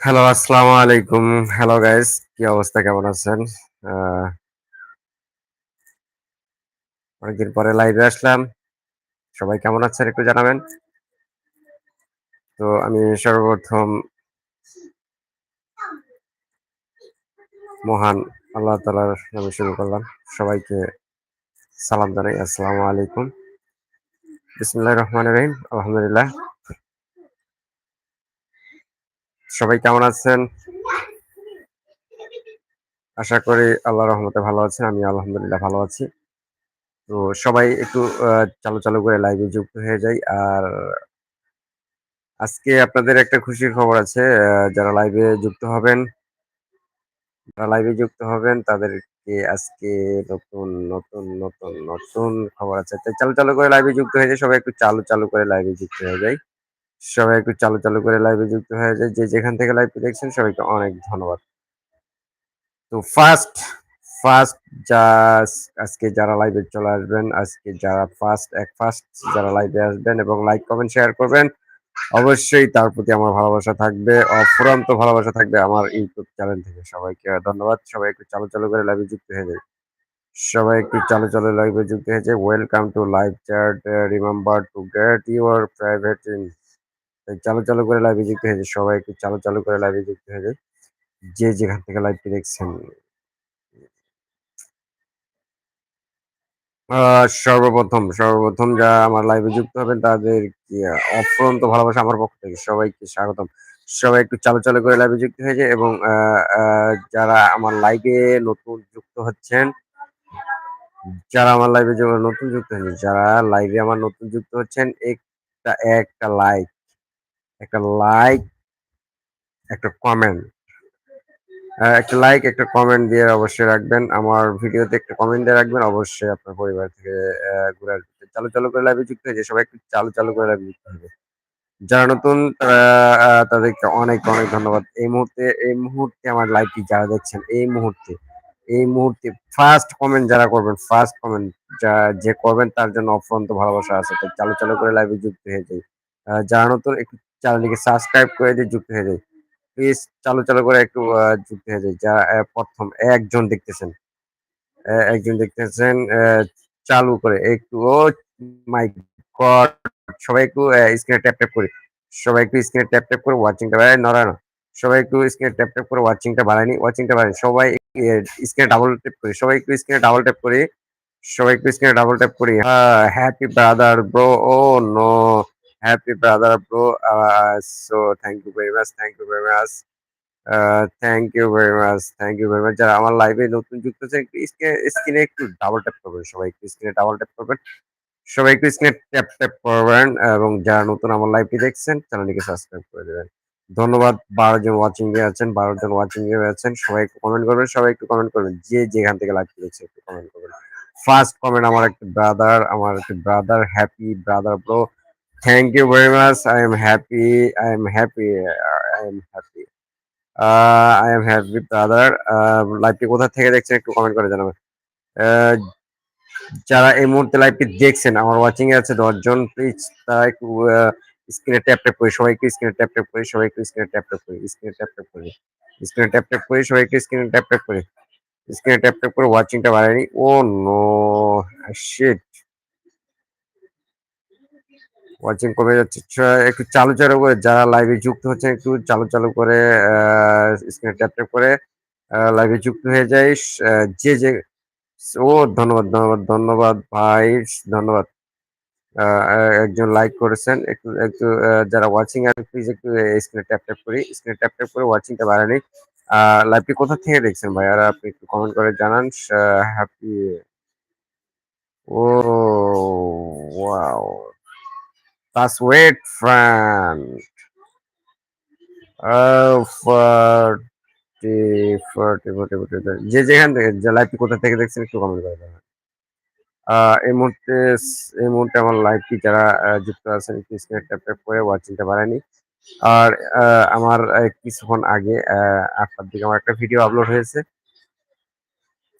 Hello, আসসালামু আলাইকুম। Hello guys, কি অবস্থা? কেমন আছেন? অনেকদিন পরে লাইভে আসলাম। সবাই কেমন আছেন একটু জানাবেন? তো আমি সর্বপ্রথম মহান আল্লাহ তাআলার নামে শুরু করলাম। সবাইকে সালাম জানাই। আসসালামু আলাইকুম। বিসমিল্লাহির রহমানির রহিম। আলহামদুলিল্লাহ। সবাই কেমন আছেন? আশা করি আল্লাহর রহমতে ভালো আছেন। আমি আলহামদুলিল্লাহ ভালো আছি। তো সবাই একটু চালু, চালু করে লাইভে যুক্ত হয়ে যাই। আর আজকে আপনাদের একটা খুশির খবর আছে। যারা লাইভে যুক্ত হবেন যারা লাইভে যুক্ত হবেন তাদেরকে আজকে আজকে নতুন, নতুন, নতুন, নতুন খবর আছে। তাই চালু, চালু করে লাইভে যুক্ত হয়ে যায় সবাই একটু চালু, চালু করে লাইভে যুক্ত হয়ে যায় সবাই একটু চালু, চালু করে লাইভে যুক্ত হয়ে যায় যে যেখান থেকে লাইভটি দেখছেন সবাইকে অনেক ধন্যবাদ। তো ফার্স্ট, ফার্স্ট জাস আজকে যারা লাইভে চলে আসবেন, আজকে যারা ফার্স্ট এক ফার্স্ট যারা লাইভে আসবেন এবং লাইক, কমেন্ট, শেয়ার করবেন, অবশ্যই তার প্রতি আমার ভালোবাসা থাকবে। অফুরন্ত ভালোবাসা থাকবে আমার ইউটিউব চ্যানেল থেকে। সবাইকে ধন্যবাদ। সবাই একটু চালু, চালু করে লাইভে যুক্ত হয়ে যাই। সবাই একটু চালু, চালু লাইভে যুক্ত হয়ে যাই। Welcome to live chat. Remember to get your private in চালু, চালু করে লাইভে যুক্ত হয়ে যাই। সবাই একটু চালু, চালু করে লাইভে যুক্ত হয়ে যাই। যে যেখান থেকে লাইভটি দেখছেন। সর্বপ্রথম, সর্বপ্রথম যারা আমার লাইভে যুক্ত হবেন তাদেরকে অফুরন্ত ভালোবাসা আমার পক্ষ থেকে সবাইকে স্বাগতম। সবাই একটু চালু, চালু করে লাইভে যুক্ত হয়েছে এবং যারা আমার লাইভে নতুন যুক্ত হচ্ছেন যারা আমার লাইভে নতুন যুক্ত হয়েছেন, যারা লাইভে আমার নতুন যুক্ত হচ্ছেন একটা, একটা লাইক, একটা লাইক, একটা কমেন্ট একটা লাইক, একটা কমেন্ট দিয়ে অবশ্যই রাখবেন। আমার ভিডিওতে একটা কমেন্ট দিয়ে রাখবেন। অবশ্যই আপনার পরিবার থেকে অ্যা ঘুরে আসবে। চালু, চালু করে লাইভে যুক্ত হয়ে যাই। সবাই একটু চালু, চালু করে লাইভে যুক্ত হবে। যারা নতুন তাদেরকে অনেক, অনেক ধন্যবাদ। এই মুহূর্তে এই মুহূর্তে আমার লাইভটি যারা দেখছেন এই মুহূর্তে, এই মুহূর্তে ফার্স্ট কমেন্ট যারা করবেন, ফার্স্ট কমেন্ট যা যে করবেন তার জন্য অফুরন্ত ভালোবাসা আছে। তো চালু, চালু করে লাইভে যুক্ত হয়ে। আ যারা নতুন একটু চ্যানেলটিকে সাবস্ক্রাইব করে দিয়ে যুক্ত হয়ে যাই। প্লিজ চালু, চালু করে একটু যুক্ত হয়ে। যারা অ্যা ১ম একজন দেখতেছেন। একজন দেখতেছেন চালু করে একটু ও মাই গড! সবাই একটু স্ক্রিনে ট্যাপ, ট্যাপ করি। সবাই একটু স্ক্রিনে ট্যাপ, ট্যাপ করে ওয়াচিংটা বাড়ায় নড়া না। সবাই একটু স্ক্রিনে ট্যাপ, ট্যাপ করে ওয়াচিংটা বাড়ায় নি। ওয়াচিংটা বাড়ায় সবাই স্ক্রিনে ডাবল ট্যাপ করি। সবাই একটু স্ক্রিনে ডাবল ট্যাপ করি। সবাই একটু স্ক্রিনে ডাবল ট্যাপ করি। Happy brother bro! Oh no! Happy brother bro! Uh so thank you very much, thank you much. Uh thank you very much, thank you very much. যারা আমার লাইভে নতুন যুক্ত একটু স্ক্রিনে একটু ডাবল ট্যাপ করবেন। সবাই একটু স্ক্রিনে ডাবল ট্যাপ করবেন। সবাই একটু স্ক্রিনে ট্যাপ, ট্যাপ করবেন এবং যারা নতুন আমার লাইভটি দেখছেন চ্যানেলটিকে সাবস্ক্রাইব করে দিবেন। ধন্যবাদ ১২ জন ওয়াচিং এ আছেন, ১২ জন ওয়াচিং এ আছেন। সবাই একটু কমেন্ট করবেন, সবাই একটু কমেন্ট করবেন। যে যেখান থেকে লাইভটি দেখছেন একটু কমেন্ট করবেন। ফার্স্ট কমেন্ট আমার একটা ব্রাদার, আমার একটা brother happy brother bro. You very much. I am happy, I am happy, I am happy. Uh I am happy brother. লাইভটি কোথা থেকে দেখছেন একটু কমেন্ট করে জানাবেন। অ্যা যারা এই মুহূর্তে লাইভটি দেখছেন আমার ওয়াচিং এ আছে ১০ জন প্লিজ তারা একটু স্ক্রিনে ট্যাপ, ট্যাপ করি। সবাই একটু স্ক্রিনে ট্যাপ, ট্যাপ করি। সবাই একটু স্ক্রিনে ট্যাপ, ট্যাপ করি। স্ক্রিনে ট্যাপ, ট্যাপ করি। স্ক্রিনে ট্যাপ, ট্যাপ করি। সবাই একটু স্ক্রিনে ট্যাপ, ট্যাপ করি। স্ক্রিনে ট্যাপ, ট্যাপ করে ওয়াচিংটা বাড়ায় নি। Oh no! শিট! ওয়াচিং কমে যাচ্ছে। একটু চালু, চালু করে যারা লাইভে যুক্ত হচ্ছেন একটু চালু, চালু করে স্ক্রিনে ট্যাপ, ট্যাপ করে লাইভে যুক্ত হয়ে যাই। যে, যে ও ধন্যবাদ, ধন্যবাদ, ধন্যবাদ ভাই ধন্যবাদ। একজন লাইক করেছেন। একটু, একটু যারা ওয়াচিং আছেন প্লিজ একটু স্ক্রিনে ট্যাপ, ট্যাপ করি। স্ক্রিনে ট্যাপ, ট্যাপ করে ওয়াচিংটা। আ লাইভটি কোথা থেকে দেখছেন ভাই আর আপনি একটু কমেন্ট করে জানান। Happy oh wow! Wait friend. Oh 40, 40, 40, 40 যে যেখান থেকে যে লাইভটি কোথা থেকে দেখছেন একটু কমেন্ট করে। আ এই মুহূর্তে এই মুহূর্তে আমার লাইভটি যারা যুক্ত আছেন একটু স্ক্রিনে ট্যাপ, ট্যাপ করে ওয়াচিংটা বাড়ায় নিই। আর আমার কিছুক্ষণ আগে আ ৮ দিকে আমার একটা ভিডিও আপলোড হয়েছে।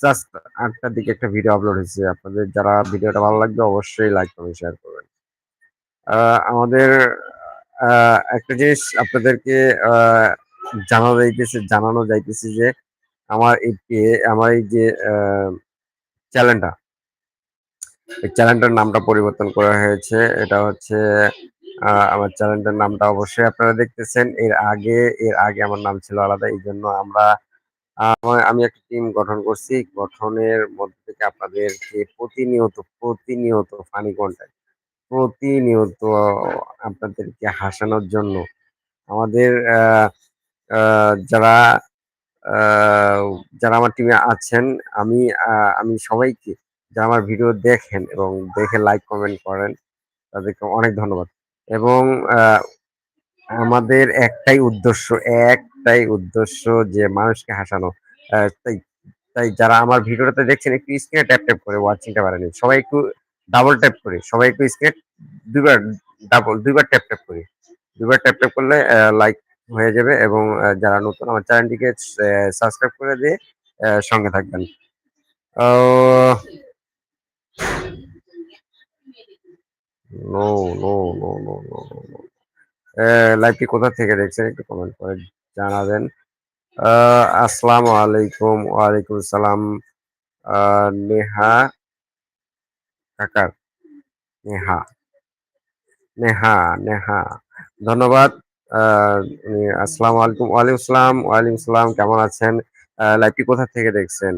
জাস্ট ৮ টার দিকে একটা ভিডিও আপলোড হয়েছে। আপনাদের যারা ভিডিওটা ভালো লাগবে অবশ্যই লাইক, কমেন্ট, শেয়ার করবেন। আমাদের একটা জিনিস আপনাদেরকে জানানো যাইতেছে জানানো যাইতেছে যে আমার এই আমার এই যে চ্যানেলটা, এই চ্যানেলটার নামটা পরিবর্তন করা হয়েছে। এটা হচ্ছে আমার চ্যানেলটার নামটা অবশ্যই আপনারা দেখতেছেন। এর আগে এর আগে আমার নাম ছিল আলাদা, এই জন্য আমরা আমি একটা টিম গঠন করছি। গঠনের মধ্যে থেকে আপনাদেরকে প্রতিনিয়ত প্রতিনিয়ত ফানি কন্টেন্ট প্রতিনিয়ত আপনাদেরকে হাসানোর জন্য। আমাদের যারা যারা আমার টিমে আছেন, আমি আমি সবাইকে, যারা আমার ভিডিও দেখেন এবং দেখে লাইক কমেন্ট করেন, তাদেরকে অনেক ধন্যবাদ। এবং আমাদের একটাই উদ্দেশ্য একটাই উদ্দেশ্য যে মানুষকে হাসানো। তাই তাই যারা আমার ভিডিওটাতে দেখছেন, একটু স্ক্রিনে ট্যাপ ট্যাপ করে ওয়াচিংটা বাড়ানি। সবাই একটু ডাবল ট্যাপ করি। সবাই একটু স্ক্রিনে দুইবার ডাবল দুইবার ট্যাপ ট্যাপ করি। দুইবার ট্যাপ ট্যাপ করলে লাইক হয়ে যাবে এবং যারা নতুন আমার চ্যানেলটিকে সাবস্ক্রাইব করে দিয়ে সঙ্গে থাকবেন। নো লাইভটি কোথা থেকে দেখছেন একটু কমেন্ট করে জানাবেন। আসসালামু আলাইকুম, ওয়ালাইকুম সালাম। নেহা কাকার নেহা নেহা নেহা। ধন্যবাদ। আসসালামু আলাইকুম। ওয়ালাইকুম আসসালাম ওয়ালাইকুম সালাম। কেমন আছেন? লাইভটি কোথা থেকে দেখছেন?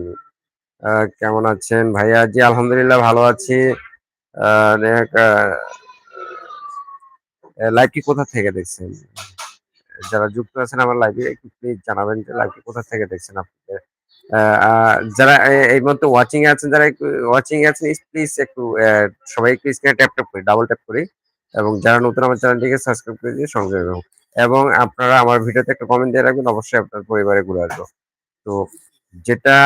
কেমন আছেন? ভাইয়া, জি, আলহামদুলিল্লাহ ভালো আছি। লাইভটি কোথা থেকে দেখছেন? যারা যুক্ত আছেন আমার লাইভে একটু প্লিজ জানাবেন যে লাইভটি কোথা থেকে দেখছেন আপনাদের? যারা এই মুহূর্তে ওয়াচিং আছেন, যারা ওয়াচিং আছেন প্লিজ একটু সবাই একটু স্ক্রিনে ট্যাপ ট্যাপ করি ডাবল ট্যাপ করি। এবং যারা নতুন আমার চ্যানেলটিকে সাবস্ক্রাইব করে দিয়ে সঙ্গে রাখুন এবং আপনারা আমার ভিডিওতে একটা কমেন্ট দিয়ে রাখবেন, অবশ্যই আপনার পরিবারে ঘুরে আসব। তো যেটা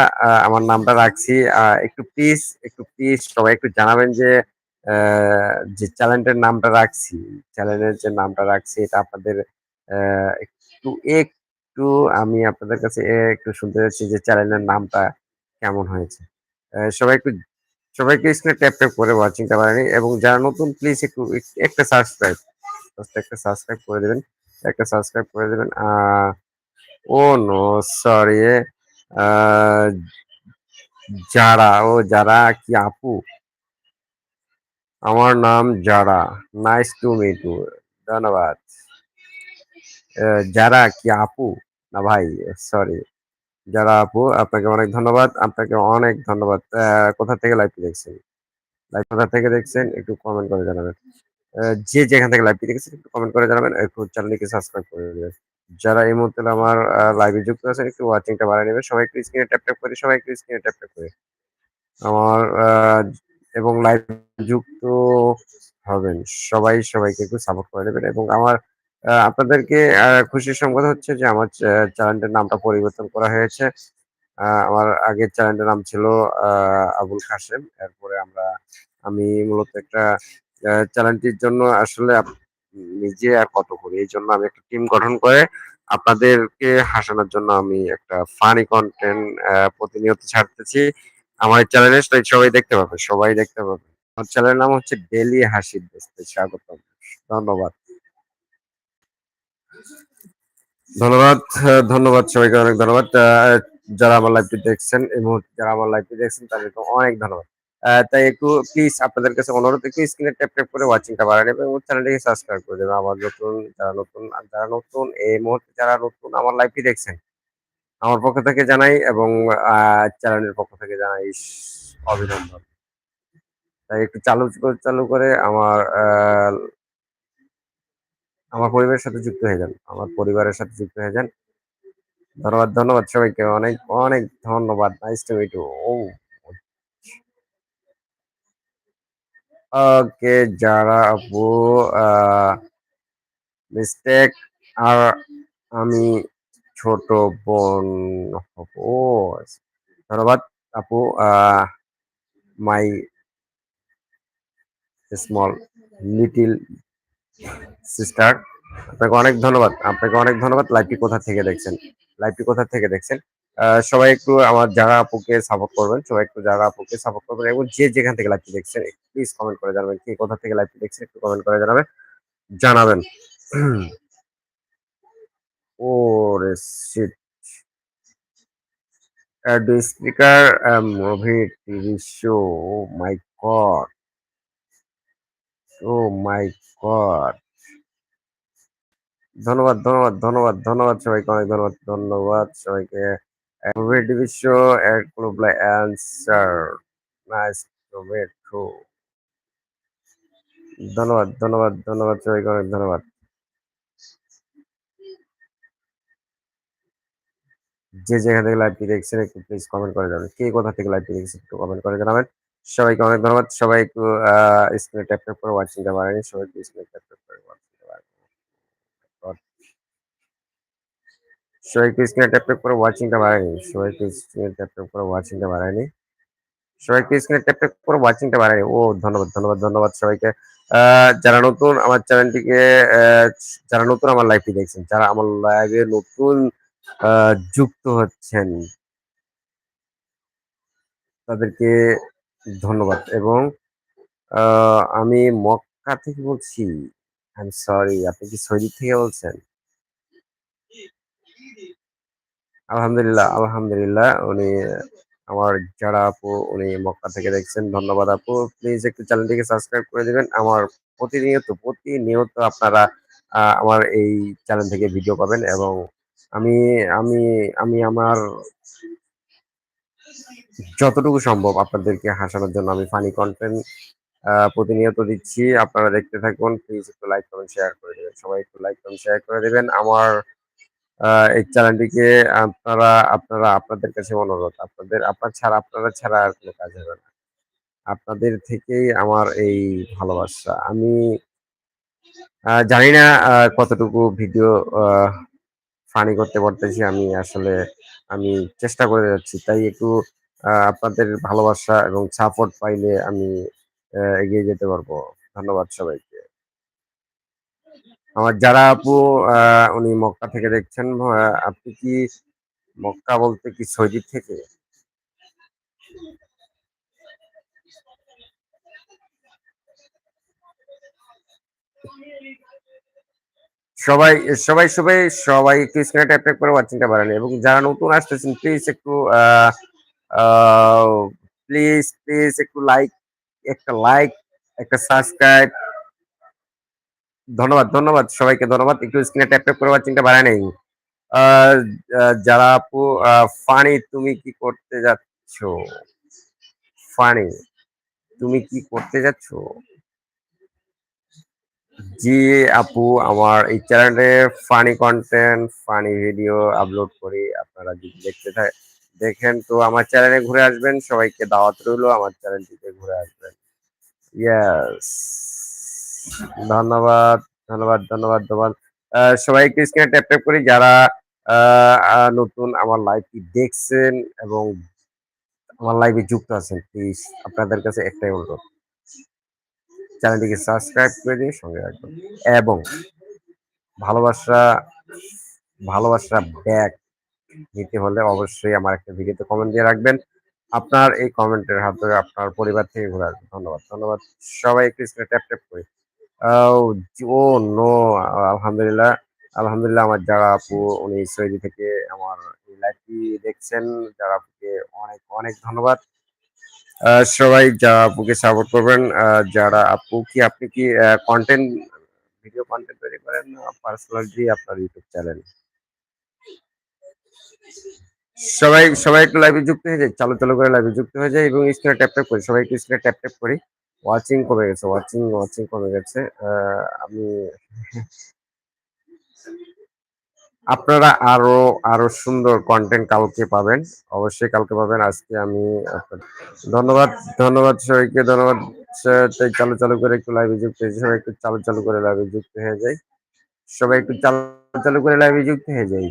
আমার নামটা রাখছি একটু প্লিজ একটু প্লিজ সবাই একটু জানাবেন যে যে চ্যানেলটার নামটা রাখছি। চ্যানেলের যে নামটা রাখছি, এটা আপনাদের একটু একটু আমি আপনাদের কাছে একটু শুনতে চাচ্ছি যে চ্যানেলের নামটা কেমন হয়েছে। সবাই একটু, সবাইকে স্ক্রিনে ট্যাপ ট্যাপ করে ওয়াচিংটা বাড়ানি এবং যারা নতুন প্লিজ একটু, একটা সাবস্ক্রাইব একটা সাবস্ক্রাইব করে দেবেন, একটা সাবস্ক্রাইব করে দেবেন। ও নো সরি যারা, ও যারা কি আপু? আমার নাম যারা নাইস টু মিট ধন্যবাদ। যারা কি আপু? না ভাই সরি যারা আপু, আপনাকে অনেক ধন্যবাদ। আপনাকে অনেক ধন্যবাদ। কোথা থেকে লাইভটি দেখছেন? লাইভ কোথা থেকে দেখছেন? একটু কমেন্ট করে জানাবেন। যে যেখান থেকে লাইভটি দেখছেন, একটু কমেন্ট করে জানাবেন। একটু চ্যানেলটিকে সাবস্ক্রাইব করে দেবেন যারা এই মুহূর্তে আমার লাইভে যুক্ত আছেন, একটু ওয়াচিংটা বাড়ায় নেবেন। সবাই একটু স্ক্রিনে ট্যাপ ট্যাপ করে, সবাই একটু স্ক্রিনে ট্যাপ ট্যাপ করে। আমার এবং লাইভ যুক্ত হবেন। সবাই সবাইকে একটু সাপোর্ট করে দেবেন এবং আমার আপনাদেরকে খুশির সংবাদ হচ্ছে যে আমার চ্যানেলটার নামটা পরিবর্তন করা হয়েছে। আমার আগের চ্যানেলটার নাম ছিল আবুল কাশেম। এরপরে আমরা, আমি মূলত একটা চ্যানেলটির জন্য আসলে নিজে আর কত করি, এই জন্য আমি একটা টিম গঠন করে আপনাদেরকে হাসানোর জন্য আমি একটা ফানি কন্টেন্ট প্রতিনিয়ত ছাড়তেছি। আমার চ্যানেলে সবাই দেখতে পাবে, সবাই দেখতে পাবে। আমার চ্যানেলের নাম হচ্ছে ডেলি হাসির দেশে স্বাগতম। ধন্যবাদ। ধন্যবাদ ধন্যবাদ সবাইকে, অনেক ধন্যবাদ। যারা আমার লাইভটি দেখছেন, এই মুহূর্তে যারা আমার লাইভটি দেখছেন, তাদেরকে অনেক ধন্যবাদ। তাই একটু প্লিজ আপনাদের কাছে অনুরোধ, একটু স্ক্রিনে ট্যাপ ট্যাপ করে ওয়াচিংটা বাড়ান এবং চ্যানেলটিকে সাবস্ক্রাইব করে দেবেন। আমার নতুন, যারা নতুন যারা নতুন, এই মুহূর্তে যারা নতুন আমার লাইভটি দেখছেন, আমার পক্ষ থেকে জানাই এবং চ্যানেলের পক্ষ থেকে জানাই অভিনন্দন। তাই একটু চালু চালু করে আমার আমার পরিবারের সাথে যুক্ত হয়ে যান। আমার পরিবারের সাথে যুক্ত হয়ে যান। ধন্যবাদ ধন্যবাদ সবাইকে। অনেক অনেক ধন্যবাদ। Nice to meet oh okay যারা আপু মিস্টেক আর আমি ছোট বোন ও ধন্যবাদ আপু মাই স্মল লিটিল সিস্টার আপনাকে অনেক ধন্যবাদ। আপনাকে অনেক ধন্যবাদ লাইভটি কোথা থেকে দেখছেন? লাইভটি কোথা থেকে দেখছেন? সবাই একটু আমার যারা আপুকে সাপোর্ট করবেন, সবাই একটু যারা আপুকে সাপোর্ট করবেন এবং যে যেখান থেকে লাইভটি দেখছেন প্লিজ কমেন্ট করে জানাবেন কে কোথা থেকে লাইভটি দেখছেন, একটু কমেন্ট করে জানাবেন জানাবেন। ওরে shit do speaker movie TV show oh my god oh my god ধন্যবাদ ধন্যবাদ ধন্যবাদ ধন্যবাদ সবাইকে, অনেক ধন্যবাদ ধন্যবাদ সবাইকে। Movie TV show add globe answer nice tomato ধন্যবাদ ধন্যবাদ ধন্যবাদ সবাইকে, অনেক ধন্যবাদ। যে যেখান থেকে লাইভটি দেখছেন, একটু প্লিজ কমেন্ট করে যাবেন কে কোথা থেকে লাইভটি দেখছেন একটু কমেন্ট করে জানাবেন। সবাইকে অনেক ধন্যবাদ। সবাই একটু স্ক্রিনে ট্যাপ ট্যাপ করে ওয়াচিংটা বাড়ায়নি। সবাই স্ক্রিনে ট্যাপ ট্যাপ করে ওয়াচিংটা বাড়ায়নি সবাই একটু স্ক্রিনে ট্যাপ করে ওয়াচিংটা বাড়ায়নি সবাই একটু স্ক্রিনে ট্যাপ করে ওয়াচিংটা বাড়ায়নি সবাই একটু স্ক্রিনে ট্যাপ করে ওয়াচিংটা বাড়ায়নি ও ধন্যবাদ ধন্যবাদ ধন্যবাদ সবাইকে যারা নতুন আমার চ্যানেলটিকে যারা নতুন আমার লাইভটি দেখছেন যারা আমার লাইভে নতুন যুক্ত হচ্ছেন তাদেরকে ধন্যবাদ এবং আমি মক্কা থেকে বলছি আই সরি আপনি কি সৌদি থেকে বলছেন আলহামদুলিল্লাহ আলহামদুলিল্লাহ। উনি আমার যারা আপু উনি মক্কা থেকে দেখছেন ধন্যবাদ আপু। প্লিজ একটু চ্যানেলটিকে সাবস্ক্রাইব করে দেবেন। আমার প্রতিনিয়ত প্রতিনিয়ত আপনারা আমার এই চ্যানেল থেকে ভিডিও পাবেন এবং আমি আমি আমি আমার যতটুকু সম্ভব আপনাদেরকে হাসানোর জন্য আমি ফানি কন্টেন্ট প্রতিনিয়ত দিচ্ছি। আপনারা দেখতে থাকুন। প্লিজ একটু লাইক কমেন্ট শেয়ার করে দেবেন। সবাই একটু লাইক কমেন্ট শেয়ার করে দেবেন। আমার এই চ্যানেলটিকে আপনারা আপনারা, আপনাদের কাছে অনুরোধ। আপনাদের, আপনার ছাড়া, আপনারা ছাড়া আর কোনো কাজ হবে না। আপনাদের থেকেই আমার এই ভালোবাসা। আমি জানি না কতটুকু ভিডিও ফানি করতে পারতেছি। আমি আসলে, আমি চেষ্টা করে যাচ্ছি। তাই একটু আপনাদের ভালোবাসা এবং সাপোর্ট পাইলে আমি এগিয়ে যেতে পারব। ধন্যবাদ সবাইকে। আমার যারা আপু উনি মক্কা থেকে দেখছেন আপনি কি মক্কা বলতে কি সৌদি থেকে? সবাই সবাই সবাই সবাই একটু স্ক্রিনে ট্যাপ ট্যাপ করে ওয়াচিংটা বাড়ান এবং যারা নতুন আসতেছেন প্লিজ একটু প্লিজ প্লিজ একটু লাইক একটা লাইক একটা সাবস্ক্রাইব ধন্যবাদ ধন্যবাদ সবাইকে, ধন্যবাদ। একটু স্ক্রিনে ট্যাপ ট্যাপ করে ওয়াচিংটা বাড়ায় নেই। যারা আপু ফানি, তুমি কি করতে যাচ্ছ? ফানি, তুমি কি করতে যাচ্ছ? জি আপু, আমার এই চ্যানেলে funny content funny video upload করি। আপনারা যদি দেখতে দেখেন তো আমার চ্যানেলে ঘুরে আসবেন। সবাইকে দাওয়াত রইল, আমার চ্যানেলটিতে ঘুরে আসবেন। ইয়াস ধন্যবাদ ধন্যবাদ ধন্যবাদ ধন্যবাদ। সবাইকে স্ক্রিনে ট্যাপ ট্যাপ করি। যারা নতুন আমার লাইভটি দেখছেন এবং আমার লাইভে যুক্ত আছেন প্লিজ আপনাদের কাছে একটাই অনুরোধ। চ্যানেলটিকে সাবস্ক্রাইব করে দিয়ে সঙ্গে রাখবেন এবং ভালোবাসা ভালোবাসা ব্যাগ নিতে হলে অবশ্যই আমার একটা ভিডিওতে কমেন্ট দিয়ে রাখবেন। আপনার এই কমেন্টের হাত ধরে আপনার পরিবার থেকে ঘুরে আসবেন ধন্যবাদ ধন্যবাদ। সবাই একটু স্ক্রিনে ট্যাপ ট্যাপ করি। ও নো, আলহামদুলিল্লাহ আলহামদুলিল্লাহ আমার যারা আপু, উনি সৌদি থেকে আমার এই লাইভটি দেখছেন, যারা আপুকে অনেক অনেক ধন্যবাদ। সবাই যারা আপুকে সাপোর্ট করবেন যারা আপু কি, আপনি কি কন্টেন্ট ভিডিও কন্টেন্ট তৈরি করেন পার্সোনালি আপনার ইউটিউব চ্যানেল সবাই সবাই একটু লাইভে যুক্ত হয়ে যায়, চালু চালু করে লাইভে যুক্ত হয়ে যায় এবং স্ক্রিনে ট্যাপ ট্যাপ করি, সবাই একটু স্ক্রিনে ট্যাপ ট্যাপ করি। ওয়াচিং কমে গেছে ওয়াচিং ওয়াচিং কমে গেছে। আমি আপনারা আরও আরও সুন্দর কন্টেন্ট কালকে পাবেন। অবশ্যই কালকে পাবেন। আজকে আমি ধন্যবাদ ধন্যবাদ সবাইকে। ধন্যবাদ চালু চালু করে একটু লাইভে যুক্ত হয়েছে সবাই একটু চালু চালু করে লাইভে যুক্ত হয়ে যায় সবাই একটু চালু চালু করে লাইভে যুক্ত হয়ে যায়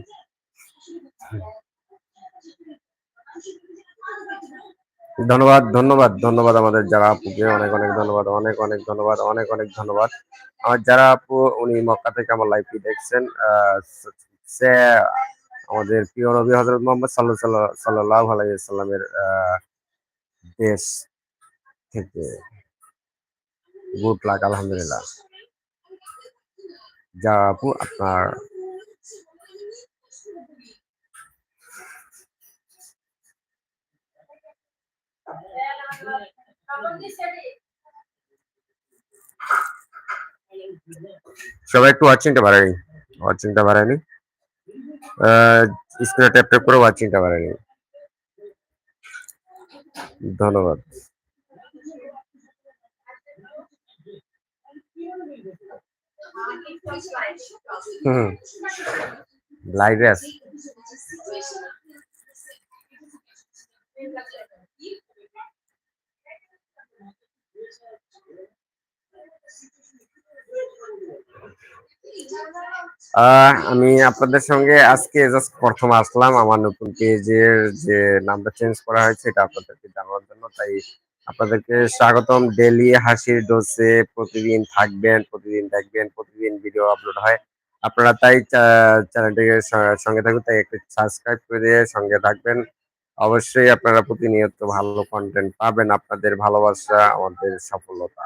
ধন্যবাদ ধন্যবাদ ধন্যবাদ আমাদের যারা আপুকে অনেক অনেক ধন্যবাদ, অনেক অনেক ধন্যবাদ, অনেক অনেক ধন্যবাদ। আমার যারা আপু, উনি মক্কা থেকে আমার লাইভটি দেখছেন সে আমাদের প্রিয় নবী হজরত মোহাম্মদ সাল্লাহ সাল্লাহ দেশ থেকে গুড লাক আলহামদুলিল্লাহ। যা আপু, আপনার সবাই একটু ওয়াচিংটা বাড়ায়নি ওয়াচিংটা বাড়ায়নি স্ক্রিনে ট্যাপ ট্যাপ করে ওয়াচিংটা বাড়ায়নি ধন্যবাদ। হুম। লাইভে আছে আমি আপনাদের সঙ্গে আজকে জাস্ট প্রথম আসলাম আমার নতুন পেজের যে নামটা চেঞ্জ করা হয়েছে এটা আপনাদেরকে জানানোর জন্য, তাই আপনাদেরকে স্বাগতম। ডেলি হাসির ডোজে প্রতিদিন থাকবেন, প্রতিদিন দেখবেন, প্রতিদিন ভিডিও আপলোড হয়। আপনারা তাই চ্যানেলটিকে সঙ্গে থাকুন, তাই একটু সাবস্ক্রাইব করে দিয়ে সঙ্গে থাকবেন। অবশ্যই আপনারা প্রতিনিয়ত ভালো কন্টেন্ট পাবেন। আপনাদের ভালোবাসা, আমাদের সফলতা।